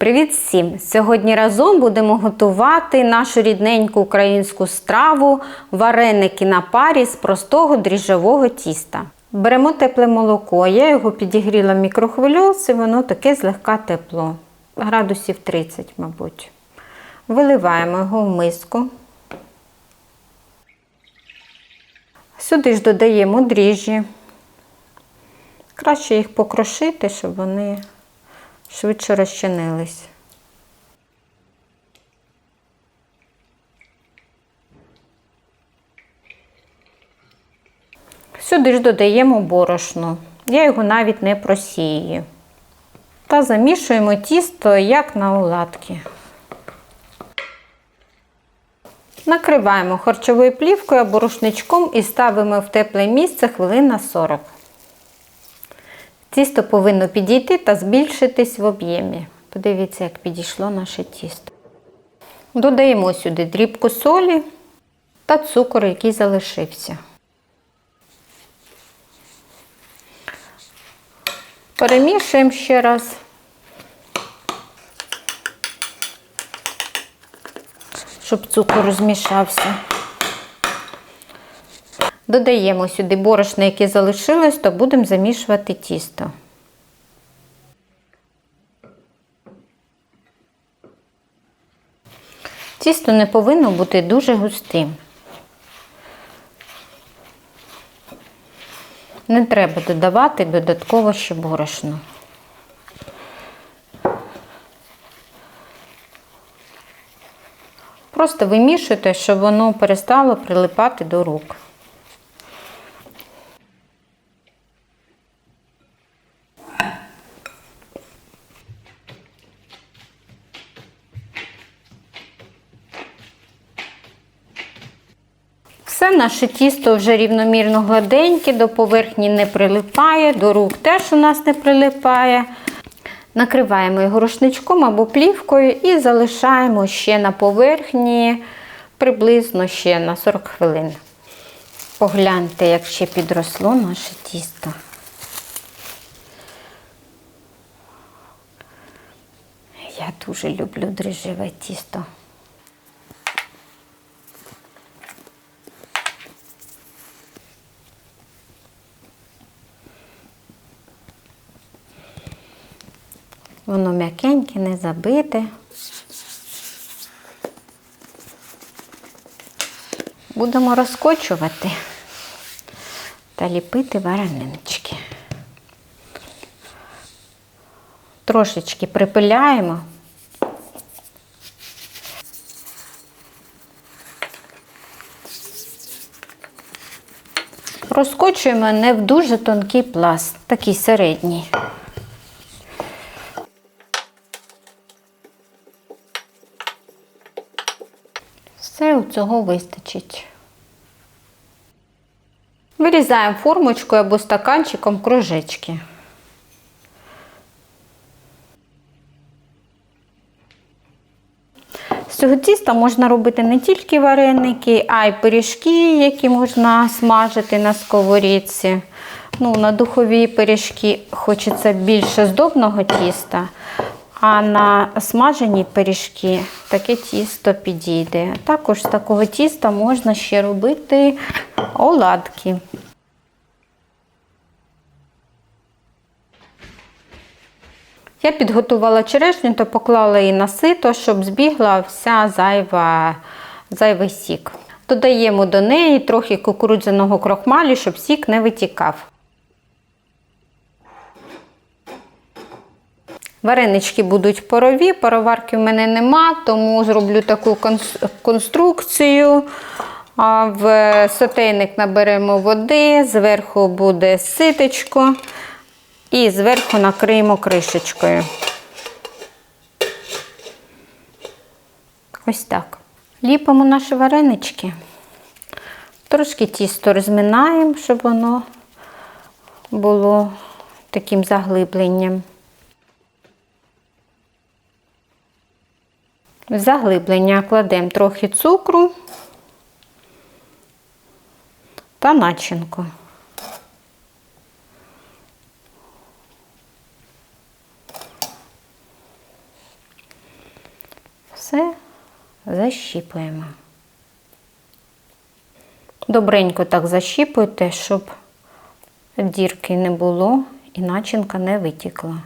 Привіт всім! Сьогодні разом будемо готувати нашу рідненьку українську страву вареники на парі з простого дріжджового тіста. Беремо тепле молоко, я його підігріла в мікрохвильовці, воно таке злегка тепло, градусів 30, мабуть. Виливаємо його в миску. Сюди ж додаємо дріжджі. Краще їх покрошити, щоб вони швидше розчинились. Сюди ж додаємо борошно. Я його навіть не просію. Та замішуємо тісто як на оладки. Накриваємо харчовою плівкою або рушничком і ставимо в тепле місце хвилин на 40. Тісто повинно підійти та збільшитись в об'ємі. Подивіться, як підійшло наше тісто. Додаємо сюди дрібку солі та цукор, який залишився. Перемішуємо ще раз. Щоб цукор розмішався. Додаємо сюди борошно, яке залишилось, то будемо замішувати тісто. Тісто не повинно бути дуже густим. Не треба додавати додатково ще борошно. Просто вимішуйте, щоб воно перестало прилипати до рук. Все наше тісто вже рівномірно гладеньке, до поверхні не прилипає, до рук теж у нас не прилипає. Накриваємо його рушничком або плівкою і залишаємо ще на поверхні приблизно ще на 40 хвилин. Погляньте, як ще підросло наше тісто. Я дуже люблю дріжджеве тісто. Воно м'якеньке, не забите. Будемо розкочувати та ліпити варенички. Трошечки припиляємо. Розкочуємо не в дуже тонкий пласт, такий середній. Все цього вистачить. Вирізаємо формочкою або стаканчиком кружечки. З цього тіста можна робити не тільки вареники, а й пиріжки, які можна смажити на сковорідці. Ну, На духові пиріжки хочеться більше здобного тіста, а на смажені пиріжки таке тісто підійде. Також з такого тіста можна ще робити оладки. Я підготувала черешню та поклала її на сито, щоб збігла вся зайва, зайвий сік. Додаємо до неї трохи кукурудзяного крохмалю, щоб сік не витікав. Варенички будуть парові, пароварки в мене нема, тому зроблю таку конструкцію. В сотейник наберемо води, зверху буде ситечко і зверху накриємо кришечкою. Ось так. Ліпимо наші варенички. Трошки тісто розминаємо, щоб воно було таким заглибленням. В заглиблення кладемо трохи цукру та начинку. все защіпуємо. Добренько так защіпуйте, щоб дірки не було і начинка не витікла.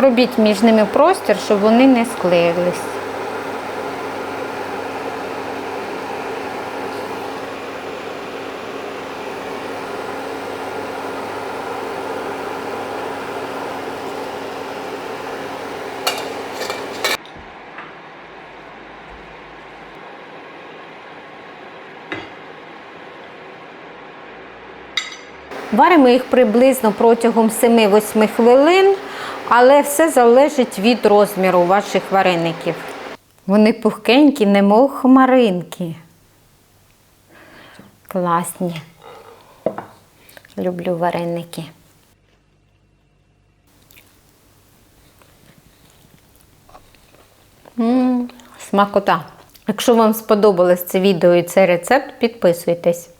Робіть між ними простір, щоб вони не склеїлись. Варимо їх приблизно протягом 7-8 хвилин, але все залежить від розміру ваших вареників. Вони пухкенькі, немов хмаринки. Класні. Люблю вареники. М, Смакота. Якщо вам сподобалось це відео і цей рецепт, підписуйтесь.